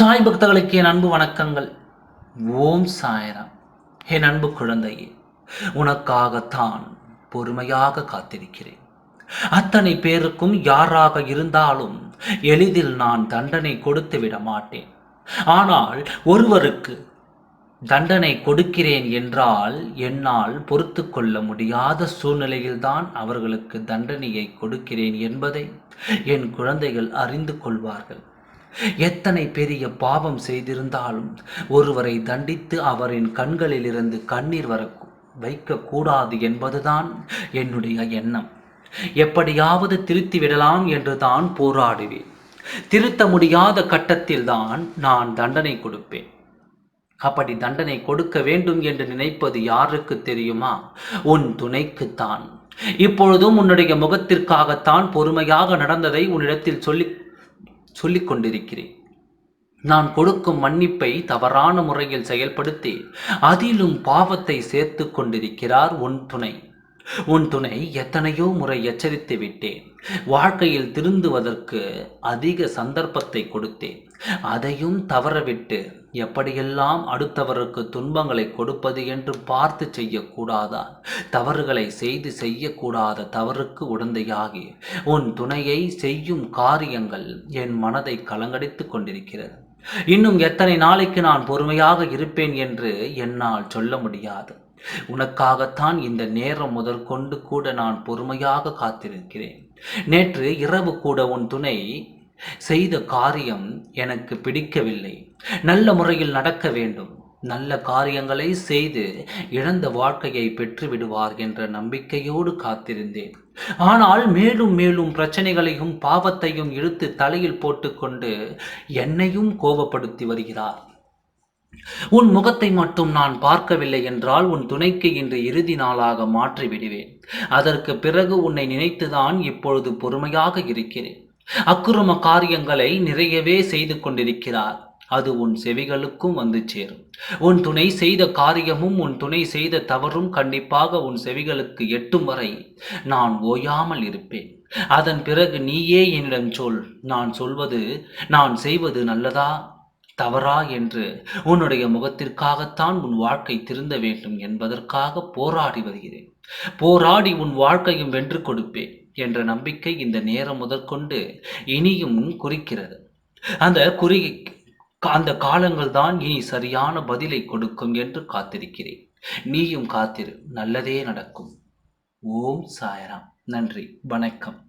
சாய் பக்தர்களுக்கு என் அன்பு வணக்கங்கள். ஓம் சாயராம். என் அன்பு குழந்தையே உனக்காகத்தான் பொறுமையாக காத்திருக்கிறேன். அத்தனை பேருக்கும் யாராக இருந்தாலும் எளிதில் நான் தண்டனை கொடுத்து விட மாட்டேன். ஆனால் ஒருவருக்கு தண்டனை கொடுக்கிறேன் என்றால் என்னால் பொறுத்து கொள்ள முடியாத சூழ்நிலையில்தான் அவர்களுக்கு தண்டனையை கொடுக்கிறேன் என்பதை என் குழந்தைகள் அறிந்து கொள்வார்கள். எத்தனை பெரிய பாவம் செய்திருந்தாலும் ஒருவரை தண்டித்து அவரின் கண்களிலிருந்து கண்ணீர் வர வைக்கக்கூடாது என்பதுதான் என்னுடைய எண்ணம். எப்படியாவது திருத்தி விடலாம் என்று தான் போராடுவேன். திருத்த முடியாத கட்டத்தில்தான் நான் தண்டனை கொடுப்பேன். அப்படி தண்டனை கொடுக்க வேண்டும் என்று நினைப்பது யாருக்கு தெரியுமா? உன் துணைக்குத்தான். இப்பொழுதும் உன்னுடைய முகத்திற்காகத்தான் பொறுமையாக நடந்ததை உன்னிடத்தில் சொல்லி சொல்லிக் கொண்டிருக்கிறேன் நான் கொடுக்கும் மன்னிப்பை தவறான முறையில் செயல்படுத்தி அதிலும் பாவத்தை சேர்த்து கொண்டிருக்கிறார் உன் துணை. உன் துணை எத்தனையோ முறை எச்சரித்து விட்டேன். வாழ்க்கையில் திருந்துவதற்கு அதிக சந்தர்ப்பத்தை கொடுத்தேன். அதையும் தவறவிட்டு எப்படியெல்லாம் அடுத்தவருக்கு துன்பங்களை கொடுப்பது என்று பார்த்து செய்யக்கூடாதா தவறுகளை செய்து செய்யக்கூடாத தவறுக்கு உடந்தையாகி உன் துணையை செய்யும் காரியங்கள் என் மனதை கலங்கடித்து கொண்டிருக்கிறது. இன்னும் எத்தனை நாளைக்கு நான் பொறுமையாக இருப்பேன் என்று என்னால் சொல்ல முடியாது. உனக்காகத்தான் இந்த நேரம் முதற்கொண்டு கூட நான் பொறுமையாக காத்திருக்கிறேன். நேற்று இரவு கூட உன் துணை செய்த காரியம் எனக்கு பிடிக்கவில்லை. நல்ல முறையில் நடக்க வேண்டும். நல்ல காரியங்களை செய்து இழந்த வாழ்க்கையை பெற்று விடுவார் என்ற நம்பிக்கையோடு காத்திருந்தேன். ஆனால் மேலும் மேலும் பிரச்சனைகளையும் பாவத்தையும் இழுத்து தலையில் போட்டுக்கொண்டு என்னையும் கோபப்படுத்தி வருகிறார். உன் முகத்தை மட்டும் நான் பார்க்கவில்லை என்றால் உன் துணைக்கு இன்று இறுதி நாளாக மாற்றி விடுவேன். அதற்கு பிறகு உன்னை நினைத்துதான் இப்பொழுது பொறுமையாக இருக்கிறேன். அக்குரம காரியங்களை நிறையவே செய்து கொண்டிருக்கிறார். அது உன் செவிகளுக்கும் வந்து சேரும். உன் துணை செய்த காரியமும் உன் துணை செய்த தவறும் கண்டிப்பாக உன் செவிகளுக்கு எட்டும் வரை நான் ஓயாமல் இருப்பேன். அதன் பிறகு நீயே என்னிடம் சொல். நான் சொல்வது நான் செய்வது நல்லதா? தவறா என்று உன்னுடைய முகத்திற்காகத்தான் உன் வாழ்க்கை திருந்த வேண்டும் என்பதற்காக போராடி வருகிறேன். போராடி உன் வாழ்க்கையும் வென்று கொடுப்பேன் என்ற நம்பிக்கை இந்த நேரம் முதற்கொண்டு இனியும் குறிக்கிறது. அந்த குறி அந்த காலங்கள் தான் இனி சரியான பதிலை கொடுக்கும் என்று காத்திருக்கிறேன். நீயும் காத்திரு நல்லதே நடக்கும். ஓம் சாயராம். நன்றி வணக்கம்.